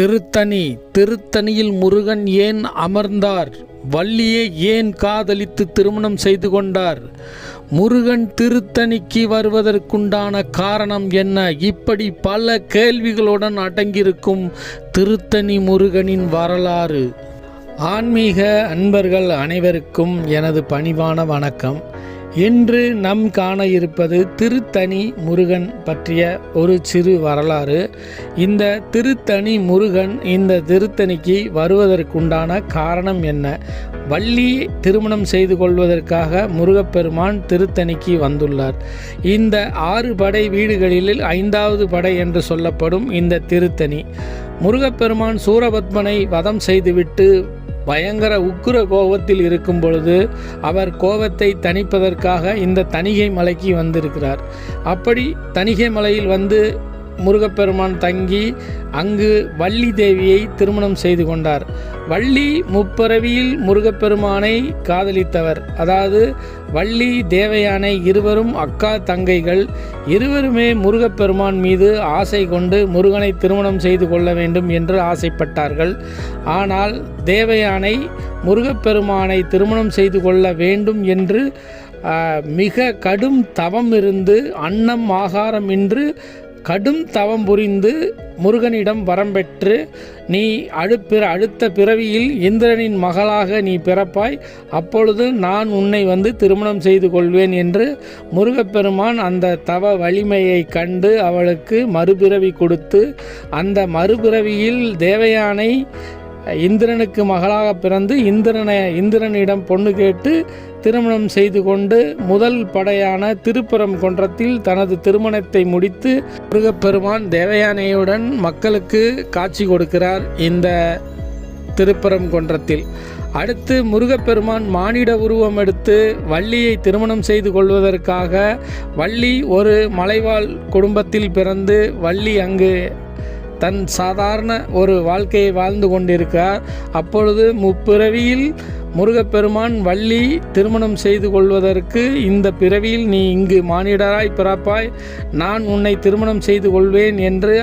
திருத்தணி திருத்தணியில் முருகன் ஏன் அமர்ந்தார்? வள்ளியை ஏன் காதலித்து திருமணம் செய்து கொண்டார்? முருகன் திருத்தணிக்கு வருவதற்குண்டான காரணம் என்ன? இப்படி பல கேள்விகளுடன் அடங்கியிருக்கும் திருத்தணி முருகனின் வரலாறு. ஆன்மீக அன்பர்கள் அனைவருக்கும் எனது பணிவான வணக்கம். இன்று நம் காண இருப்பது திருத்தணி முருகன் பற்றிய ஒரு சிறு வரலாறு. இந்த திருத்தணி முருகன் இந்த திருத்தணிக்கு வருவதற்குண்டான காரணம் என்ன? வள்ளி திருமணம் செய்து கொள்வதற்காக முருகப்பெருமான் திருத்தணிக்கு வந்துள்ளார். இந்த ஆறு படை வீடுகளில் ஐந்தாவது படை என்று சொல்லப்படும் இந்த திருத்தணி. முருகப்பெருமான் சூரபத்மனை வதம் செய்துவிட்டு பயங்கர உக்கிர கோபத்தில் இருக்கும் பொழுது அவர் கோபத்தை தணிப்பதற்காக இந்த தணிகை மலைக்கு வந்திருக்கிறார். அப்படி தணிகை மலையில் வந்து முருகப்பெருமான் தங்கி அங்கு வள்ளி தேவியை திருமணம் செய்து கொண்டார். வள்ளி முப்பரவியில் முருகப்பெருமானை காதலித்தவர். அதாவது வள்ளி தேவயானை இருவரும் அக்கா தங்கைகள் இருவருமே முருகப்பெருமான் மீது ஆசை கொண்டு முருகனை திருமணம் செய்து கொள்ள வேண்டும் என்று ஆசைப்பட்டார்கள். ஆனால் தேவயானை முருகப்பெருமானை திருமணம் செய்து கொள்ள வேண்டும் என்று மிக கடும் தவம் இருந்து அன்னம் ஆகாரம் இன்று கடும் தவம் புரிந்து முருகனிடம் வரம் பெற்று நீ அடுப்பிற அடுத்த பிறவியில் இந்திரனின் மகளாக நீ பிறப்பாய். அப்பொழுது நான் உன்னை வந்து திருமணம் செய்து கொள்வேன் என்று முருகப்பெருமான் அந்த தவ வலிமையை கண்டு அவளுக்கு மறுபிறவி கொடுத்து அந்த மறுபிறவியில் தேவயானை இந்திரனுக்கு மகளாக பிறந்து இந்திரனை இந்திரனிடம் பொண்ணு கேட்டு திருமணம் செய்து கொண்டு முதல் படையான திருப்புறம் கொன்றத்தில் தனது திருமணத்தை முடித்து முருகப்பெருமான் தேவயானையுடன் மக்களுக்கு காட்சி கொடுக்கிறார் இந்த திருப்புறம் கொன்றத்தில். அடுத்து முருகப்பெருமான் மானிட உருவம் எடுத்து வள்ளியை திருமணம் செய்து கொள்வதற்காக வள்ளி ஒரு மலைவாழ் குடும்பத்தில் பிறந்து வள்ளி அங்கு தன் சாதாரண ஒரு வாழ்க்கையை வாழ்ந்து கொண்டிருக்கிறார். அப்பொழுது முப்பிறவியில் முருகப்பெருமான் வள்ளி திருமணம் செய்து கொள்வதற்கு இந்த பிறவியில் நீ இங்கு மானிடராய் பிறப்பாய். நான் உன்னை திருமணம் செய்து கொள்வேன் என்று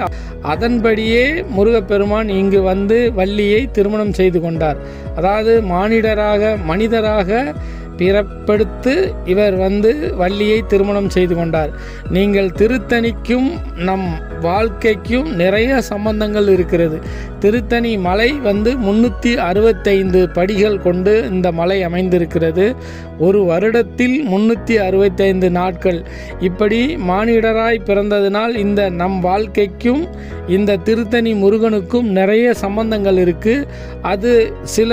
அதன்படியே முருகப்பெருமான் இங்கு வந்து வள்ளியை திருமணம் செய்து கொண்டார். அதாவது மானிடராக மனிதராக பிறப்படுத்து இவர் வந்து வள்ளியை திருமணம் செய்து கொண்டார். நீங்கள் திருத்தணிக்கும் நம் வாழ்க்கைக்கும் நிறைய சம்பந்தங்கள் இருக்கிறது. திருத்தணி மலை வந்து முன்னூற்றி அறுபத்தைந்து படிகள் கொண்டு இந்த மலை அமைந்திருக்கிறது. ஒரு வருடத்தில் முன்னூற்றி அறுபத்தைந்து நாட்கள். இப்படி மானிடராய் பிறந்ததினால் இந்த நம் வாழ்க்கைக்கும் இந்த திருத்தணி முருகனுக்கும் நிறைய சம்பந்தங்கள் இருக்குது அது சில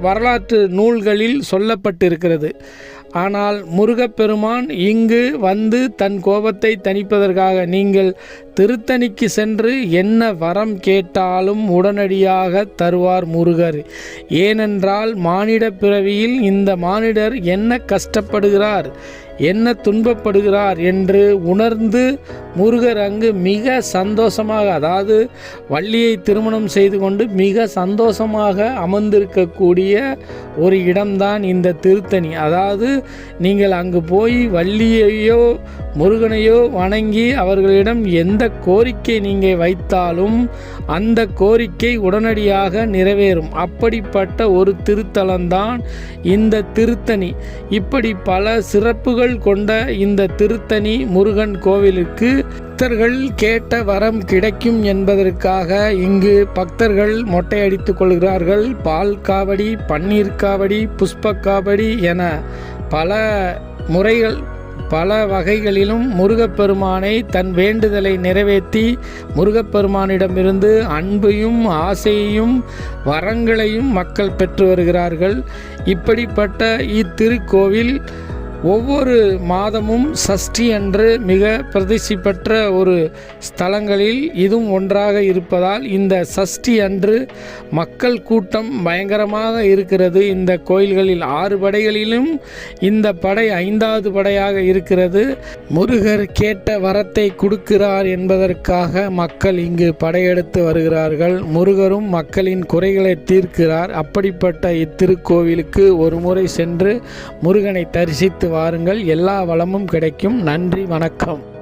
வரலாற்று நூல்களில் சொல்லப்பட்டிருக்கு இருக்கிறது. ஆனால் முருகப்பெருமான் இங்கு வந்து தன் கோபத்தை தணிப்பதற்காக நீங்கள் திருத்தணிக்கு சென்று என்ன வரம் கேட்டாலும் உடனடியாக தருவார் முருகர். ஏனென்றால் மானிட பிறவியில் இந்த மானிடர் என்ன கஷ்டப்படுகிறார்? என்ன துன்பப்படுகிறார் என்று உணர்ந்து முருகர் அங்கு மிக சந்தோஷமாக அதாவது வள்ளியை திருமணம் செய்து கொண்டு மிக சந்தோஷமாக அமர்ந்திருக்கக்கூடிய ஒரு இடம்தான் இந்த திருத்தணி. அதாவது நீங்கள் அங்கு போய் வள்ளியையோ முருகனையோ வணங்கி அவர்களிடம் எந்த கோரிக்கை நீங்கள் வைத்தாலும் அந்த கோரிக்கை உடனடியாக நிறைவேறும். அப்படிப்பட்ட ஒரு திருத்தலம்தான் இந்த திருத்தணி. இப்படி பல சிறப்புகள் கொண்ட இந்த திருத்தணி முருகன் கோவிலுக்கு பக்தர்கள் கேட்ட வரம் கிடைக்கும் என்பதற்காக இங்கு பக்தர்கள் மொட்டையடித்து கொள்கிறார்கள். பால் காவடி பன்னீர் காவடி புஷ்ப காவடி என பல முறைகள் பல வகைகளிலும் முருகப்பெருமானை தன் வேண்டுதலை நிறைவேற்றி முருகப்பெருமானிடமிருந்து அன்பையும் ஆசையையும் வரங்களையும் மக்கள் பெற்று வருகிறார்கள். இப்படிப்பட்ட இத்திருக்கோவில் ஒவ்வொரு மாதமும் சஷ்டி அன்று மிக பிரதிஷ்டி பெற்ற ஒரு ஸ்தலங்களில் இதுவும் ஒன்றாக இருப்பதால் இந்த சஷ்டி அன்று மக்கள் கூட்டம் பயங்கரமாக இருக்கிறது. இந்த கோயில்களில் ஆறு படைகளிலும் இந்த படை ஐந்தாவது படையாக இருக்கிறது. முருகர் கேட்ட வரத்தை கொடுக்கிறார் என்பதற்காக மக்கள் இங்கு படையெடுத்து வருகிறார்கள். முருகரும் மக்களின் குறைகளை தீர்க்கிறார். அப்படிப்பட்ட இத்திருக்கோவிலுக்கு ஒரு முறை சென்று முருகனை தரிசித்து வாருங்கள். எல்லா வளமும் கிடைக்கும். நன்றி வணக்கம்.